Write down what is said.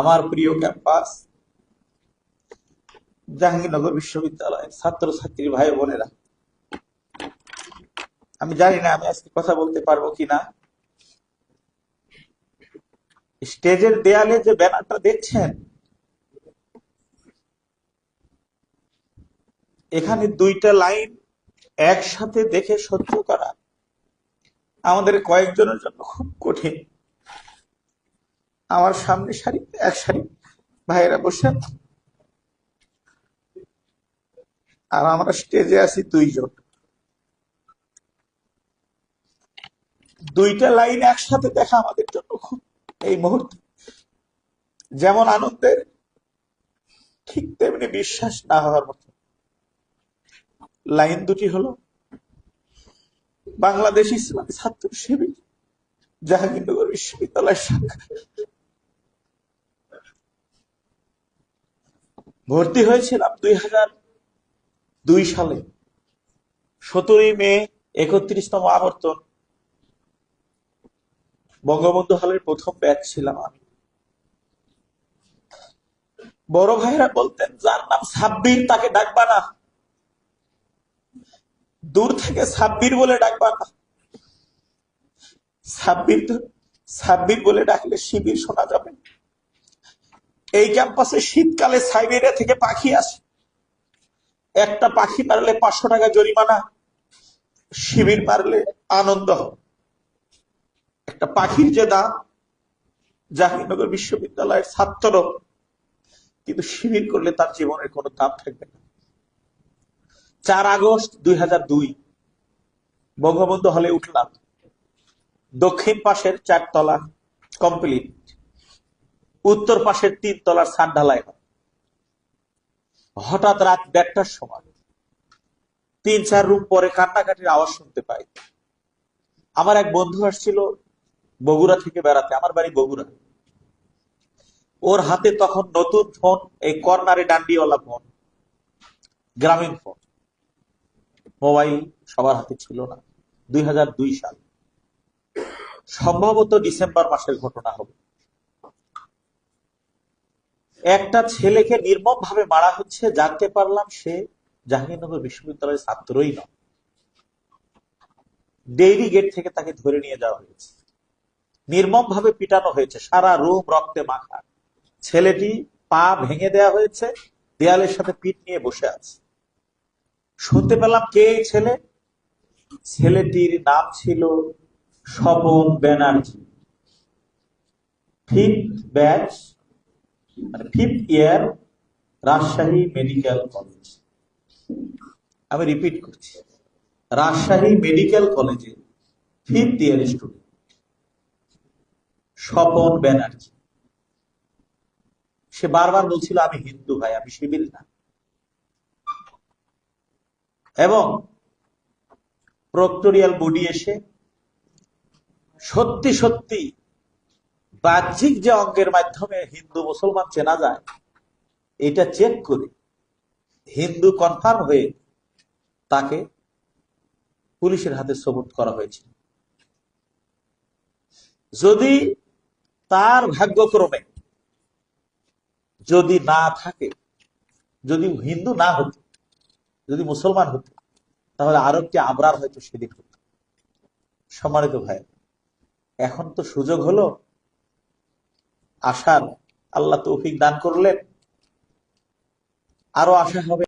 আমার প্রিয় ক্যাম্পাস, জাহাঙ্গীরনগর বিশ্ববিদ্যালয়ের ছাত্র ছাত্রী ভাই বোনেরা। আমি জানি না আমি আজকে কথা বলতে পারব কিনা। স্টেজের দেয়ালে যে ব্যানারটা দেখছেন, এখানে দুইটা লাইন একসাথে দেখে সহ্য করা আমাদের কয়েকজনের জন্য খুব কঠিন। আমার সামনে সারি এক সারি ভাইয়েরা বসে। আর আমরা স্টেজে আছি দুইজন। দুইটা লাইন একসাথে দেখা আমাদের জন্য খুব এই মুহূর্তে। যেমন আনন্দের, ঠিক তেমনি বিশ্বাস না হওয়ার মতো। লাইন দুটি হলো, বাংলাদেশ ইসলামী ছাত্র শিবির, জাহাঙ্গীরনগর বিশ্ববিদ্যালয়ের শাখা। ভর্তি হয়েছিলাম দুই হাজার দুই সালে। সতেরোই মে একত্রিশতম আবর্তন। বঙ্গবন্ধু হলের প্রথম ব্যাচ ছিলাম আমি। বড় ভাইরা বলতেন, যার নাম সাব্বির, তাকে ডাকবা না। দূর থেকে সাব্বির বলে ডাকবা না। সাব্বির সাব্বির বলে ডাকলে শিবির শোনা যাবে। এই ক্যাম্পাসে শীতকালে সাইবেরিয়া থেকে পাখি আসে। একটা পাখি মারলে পাঁচশো টাকা জরিমানা, শিবির মারলে আনন্দ। একটা পাখির যে দাম, জাহাঙ্গীরনগর বিশ্ববিদ্যালয়ের ছাত্র, কিন্তু শিবির করলে তার জীবনের কোনো দাম থাকবে না। চার আগস্ট দুই হাজার দুই, বঙ্গবন্ধু হলে উঠলাম। দক্ষিণ পাশের চারতলা কমপ্লিট। উত্তর পাশের তিন তলার ছাদ ঢালাই হঠাৎ রাত দেড়টার সময় তিন চার রুম পরে কান্নাকাটির আওয়াজ শুনতে পাই। আমার এক বন্ধু আসছিল বগুড়া থেকে বেড়াতে, আমার বাড়ি বগুড়া। ওর হাতে তখন নতুন ফোন, এই কর্নারে ডান্ডিওয়ালা ফোন, গ্রামীণ ফোন। মোবাইল সবার হাতে ছিল না। দুই হাজার দুই সাল। সম্ভবত ডিসেম্বর মাসের ঘটনা হবে। একটা ছেলেকে নির্মম ভাবে মারা হচ্ছে, জানতে পারলাম সে জাহাঙ্গীরনগর বিশ্ববিদ্যালয়ের ছাত্রই নয়। ডেইরি গেট থেকে তাকে ধরে নিয়ে যাওয়া হয়েছে। নির্মম ভাবে পিটানো হয়েছে, সারা রুম রক্তে মাখা। ছেলেটি পা ভেঙে দেয়া হয়েছে, দেয়ালের সাথে পিঠ নিয়ে বসে আছে। শুনতে পেলাম কে ছেলে? ছেলেটির নাম ছিল Swapan Banerjee. Fifth batch fifth year Rajshahi medical college আমি রিপিট করছি। রাজশাহী মেডিকেল কলেজে fifth year student Swapan Banerjee. সে বারবার বলছিল, আমি হিন্দু ভাই, আমি সিভিল না। এবং প্রক্টোরিয়াল বডি এসে সত্যি সত্যি বাহ্যিক যে অঙ্গের মাধ্যমে হিন্দু মুসলমান চেনা যায়, এটা চেক করে, হিন্দু কনফার্ম হয়ে তাকে পুলিশের হাতে সবুত করা হয়েছে। যদি তার ভাগ্যক্রমে যদি না থাকে, যদি হিন্দু না হতো, যদি মুসলমান হতো, তাহলে আরও একটি আবরার হয়তো সেদিন হতো। সম্মানিত ভাই এখন তো সুযোগ হলো আশার আল্লাহ তৌফিক দান করলেন। আরও আশা হবে।